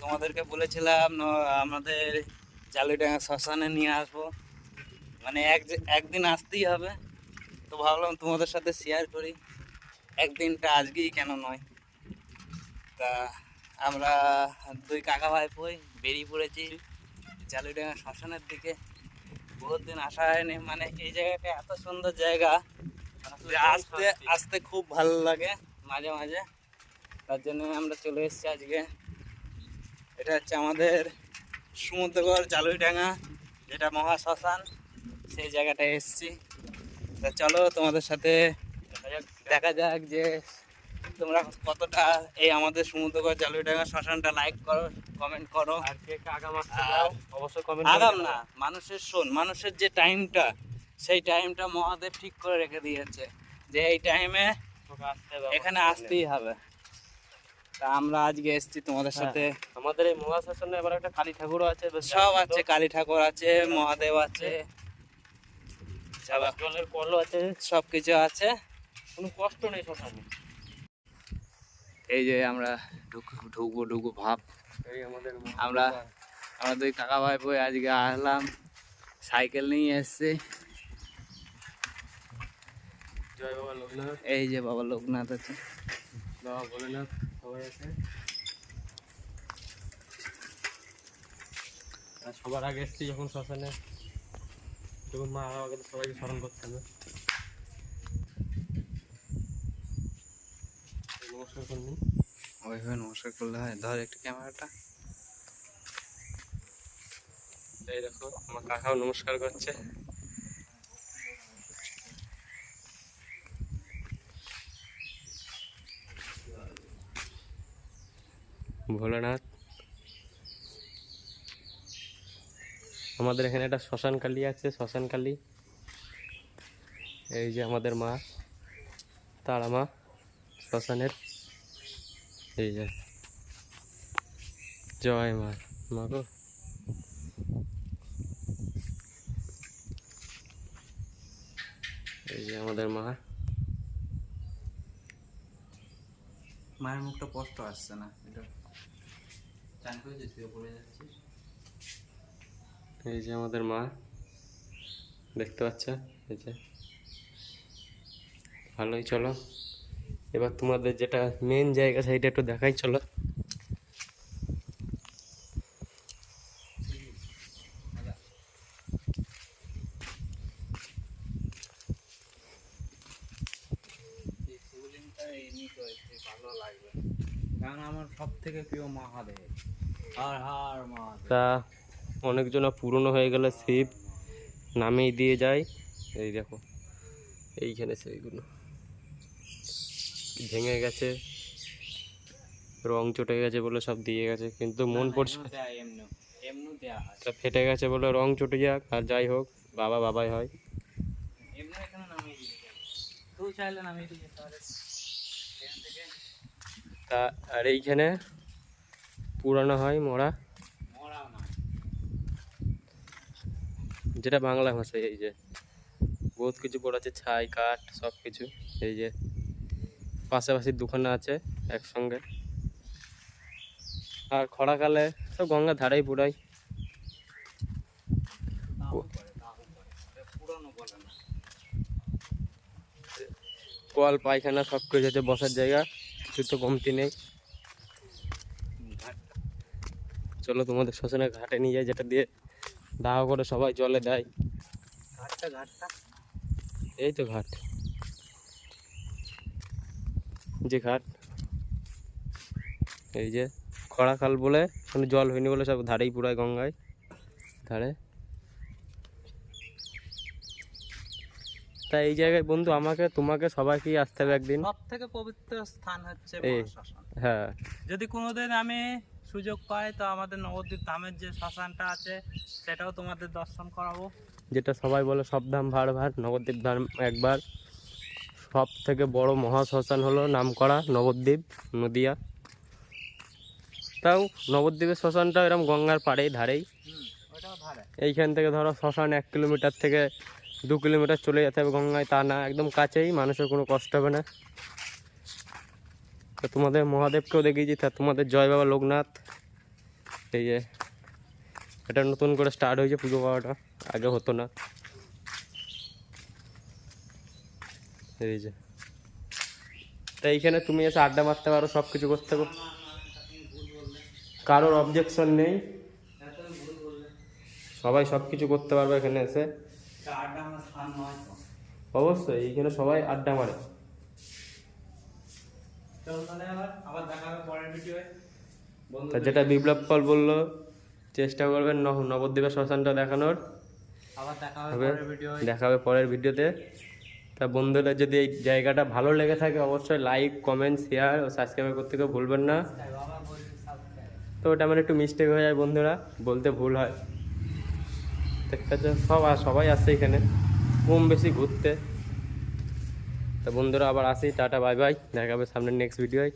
তোমাদেরকে বলেছিলাম আমাদের জালুডাঙ্গা শ্মশানে নিয়ে আসব। মানে এক একদিন আসতেই হবে। তো ভাবলাম তোমাদের সাথে শেয়ার করি। একদিনটা আজকেই কেন নয়? তা আমরা দুই কাকা ভাই বই বেরিয়ে পড়েছি জালুডাঙ্গা শ্মশানের দিকে। বহুত দিন আসা হয়নি। মানে এই জায়গাটা এত সুন্দর জায়গা। যে আসতে আসতে খুব ভালো লাগে মাঝে মাঝে। তার জন্য আমরা চলে এসেছি আজকে। এটা হচ্ছে আমাদের সমুদ্রগড় জালুইডাঙ্গা যেটা মহা শ্মশান। সেই জায়গাটায় এসেছি। তা চলো তোমাদের সাথে দেখা যাক যে তোমরা কতটা এই আমাদের সমুদ্রগড় জালুইডাঙ্গা শ্মশানটা লাইক করো কমেন্ট করো। আর কে আগাম অবশ্যই কমেন্ট আগাম না মানুষের শোন মানুষের যে টাইমটা সেই টাইমটা মহাদেব ঠিক করে রেখে দিয়েছে। যে এই টাইমে এখানে আসতেই হবে। তা আমরা আজকে এসেছি তোমাদের হ্যাঁ। সাথে। আমাদের এই মহাশাসনে এবার একটা কালী ঠাকুরও আছে সব আছে কালী ঠাকুর আছে মহাদেব আছে। আবার জলের কলও আছে। সব কিছু আছে। কোনো কষ্ট নেই শ্মশানে এই যে আমরা ঢুকু ঢুকবো ঢুকবো ভাব। আমরা আমরা দুই কাকা ভাই বই আজকে আসলাম। সাইকেল নিয়ে এসছি। জয় বাবা লোকনাথ। এই যে বাবা লোকনাথ আছে। বাবা ভোলেনাথ সবাই আছে। আর সবার আগে এসছি যখন শ্মশানে তখন মা তো সবাইকে স্মরণ করতে হবে। নমস্কার করুন। ওইভাবে নমস্কার করলে হয়। ধর একটু ক্যামেরাটা। এই দেখো আমার কাকাও নমস্কার করছে। ভোলানাথ। আমাদের এখানে একটা শ্মশান কালী আছে, শ্মশান কালী এই যে আমাদের মা, তারা মা শ্মশানের। এই যে। জয় মা মা গো। এই যে আমাদের মা। মায়ের মুখটা স্পষ্ট আসছে না, এটা চান করে তুই পড়ে যাচ্ছিস এই যে আমাদের মা দেখতে পাচ্ছ? এই যে। ভালোই চলো। এবার তোমাদের যেটা মেন জায়গা সেইটা একটু দেখাই চলো। ভালো লাগবে। কারণ আমার সব থেকে প্রিয় মহাদেব। হার হার মহাদেব। তা অনেকজন পুরনো হয়ে গেলে শিব নামেই দিয়ে যায়। এই দেখো এইখানে সেইগুলো। ভেঙে গেছে রং চটে গেছে বলে সব দিয়ে গেছে কিন্তু মন পরিষ্কার তা ফেটে গেছে বলে রং চটে যাক আর যাই হোক বাবা বাবাই হয়। এমনি এখানে নামিয়ে দিয়ে যাবে তুই চাইলে নামিয়ে দিয়ে যেতে থেকে তা, আর এইখানে পুরানো হয় মরা। যেটা বাংলা ভাষায় এই যে। বহুত কিছু পড়াচ্ছে ছাই, কাঠ, সব কিছু। এই যে, পাশাপাশি দুখানা আছে একসঙ্গে। আর খরাকালে সব গঙ্গার ধারেই পুরাই দাহ করে দাহ করে ওটা পুরনো বলে না কল পায়খানা সব কিছু আছে বসার জায়গা কিছু তো কমতি নেই। চলো তোমাদের শ্মশানে ঘাটে নিয়ে যায় যেটা দিয়ে দাহ করে সবাই জলে দেয়। ঘাটটা ঘাটটা? এই তো ঘাট। যে ঘাট। এই যে খরাকাল বলে জল হয়নি বলে সব ধারেই পুরায় গঙ্গায়। ধারে তা এই জায়গায় বন্ধু আমাকে তোমাকে সবাইকেই আসতে হবে একদিন। সব থেকে পবিত্র স্থান হচ্ছে। হ্যাঁ। যদি কোনোদিন আমি সুযোগ পাই তো আমাদের নবদ্বীপ ধামের যে শ্মশানটা আছে সেটাও তোমাদের দর্শন করাবো। যেটা সবাই বলে সব ধাম ভার ভাড় নবদ্বীপ ধাম একবার। সব থেকে বড় মহাশ্মশান হলো নামকরা নবদ্বীপ নদিয়া। তাও নবদ্বীপের শ্মশানটা এরকম গঙ্গার পাড়েই ধারেই। এইখান থেকে ধরো শ্মশান এক কিলোমিটার থেকে দু কিলোমিটার চলে যেতে হবে গঙ্গায়, তা না, একদম কাছেই, মানুষের কোনো কষ্ট হবে না। তো তোমাদের মহাদেবকেও দেখিয়েছি, তা তোমাদের জয় বাবা লোকনাথ। এই যে, এটা নতুন করে স্টার্ট হয়েছে পুজো পাওয়াটা, আগে হতো না। এই যে, তা এইখানে তুমি এসে আড্ডা মারতে পারো সব কিছু করতে পারো। কারোর অবজেকশন নেই। সবাই সব কিছু করতে পারবে এখানে এসে। অবশ্যই এইখানে সবাই আড্ডা মারে। যেটা বিপ্লব পাল বলল চেষ্টা করবেন নবদ্বীপের শ্মশানটা দেখানোর। দেখা হবে পরের দেখা হবে পরের ভিডিওতে। তা বন্ধুরা যদি এই জায়গাটা ভালো লেগে থাকে অবশ্যই লাইক কমেন্ট শেয়ার ও সাবস্ক্রাইব করতে কেউ ভুলবেন না। তো ওটা আমার একটু মিস্টেক হয়ে যায় বন্ধুরা বলতে ভুল হয়। সব আর সবাই আসছে এখানে। কম বেশি ঘুরতে। তা বন্ধুরা আবার আসি, টাটা, বাই বাই। দেখা হবে সামনের নেক্সট ভিডিওয়